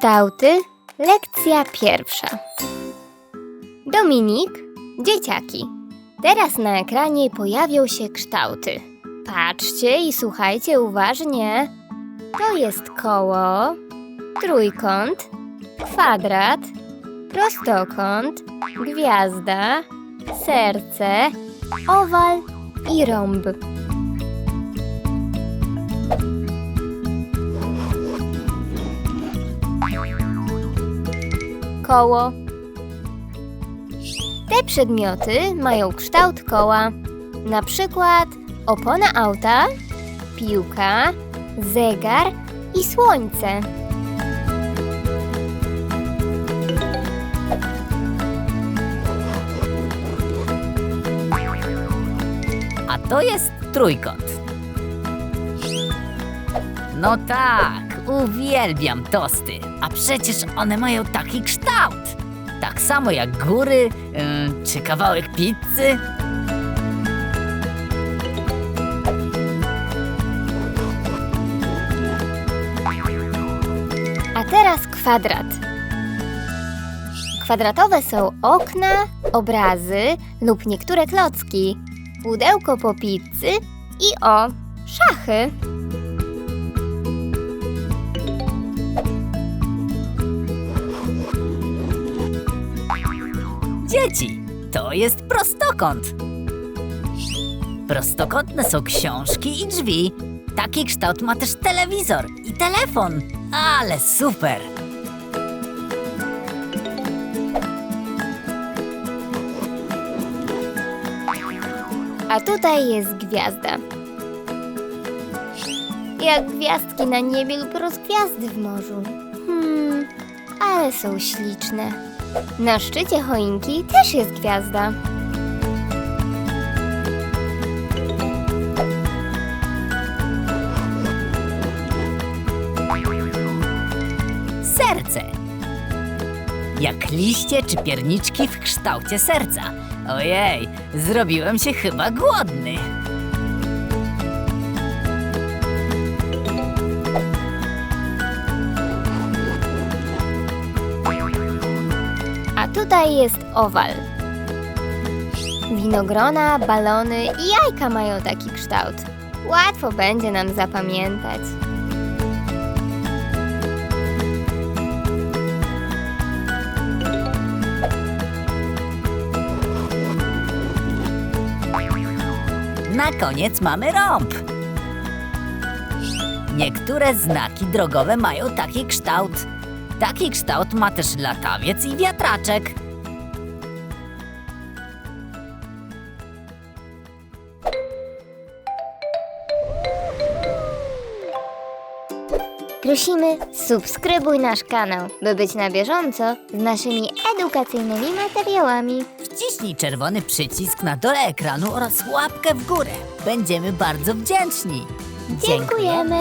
Kształty, lekcja pierwsza. Dominik, dzieciaki. Teraz na ekranie pojawią się kształty. Patrzcie i słuchajcie uważnie. To jest koło, trójkąt, kwadrat, prostokąt, gwiazda, serce, owal i rąb. Koło. Te przedmioty mają kształt koła. Na przykład opona auta, piłka, zegar i słońce. A to jest trójkąt. No tak, uwielbiam tosty. A przecież one mają taki kształt. Tak samo jak góry ym, czy kawałek pizzy. A teraz kwadrat. Kwadratowe są okna, obrazy lub niektóre klocki, pudełko po pizzy i o, szachy. Dzieci, to jest prostokąt. Prostokątne są książki i drzwi. Taki kształt ma też telewizor i telefon. Ale super! A tutaj jest gwiazda. Jak gwiazdki na niebie lub rozgwiazdy w morzu. Są śliczne. Na szczycie choinki też jest gwiazda. Serce. Jak liście czy pierniczki w kształcie serca. Ojej, zrobiłem się chyba głodny. Tutaj jest owal. Winogrona, balony i jajka mają taki kształt. Łatwo będzie nam zapamiętać. Na koniec mamy rąb. Niektóre znaki drogowe mają taki kształt. Taki kształt ma też latawiec i wiatraczek. Prosimy, subskrybuj nasz kanał, by być na bieżąco z naszymi edukacyjnymi materiałami. Wciśnij czerwony przycisk na dole ekranu oraz łapkę w górę. Będziemy bardzo wdzięczni. Dziękujemy.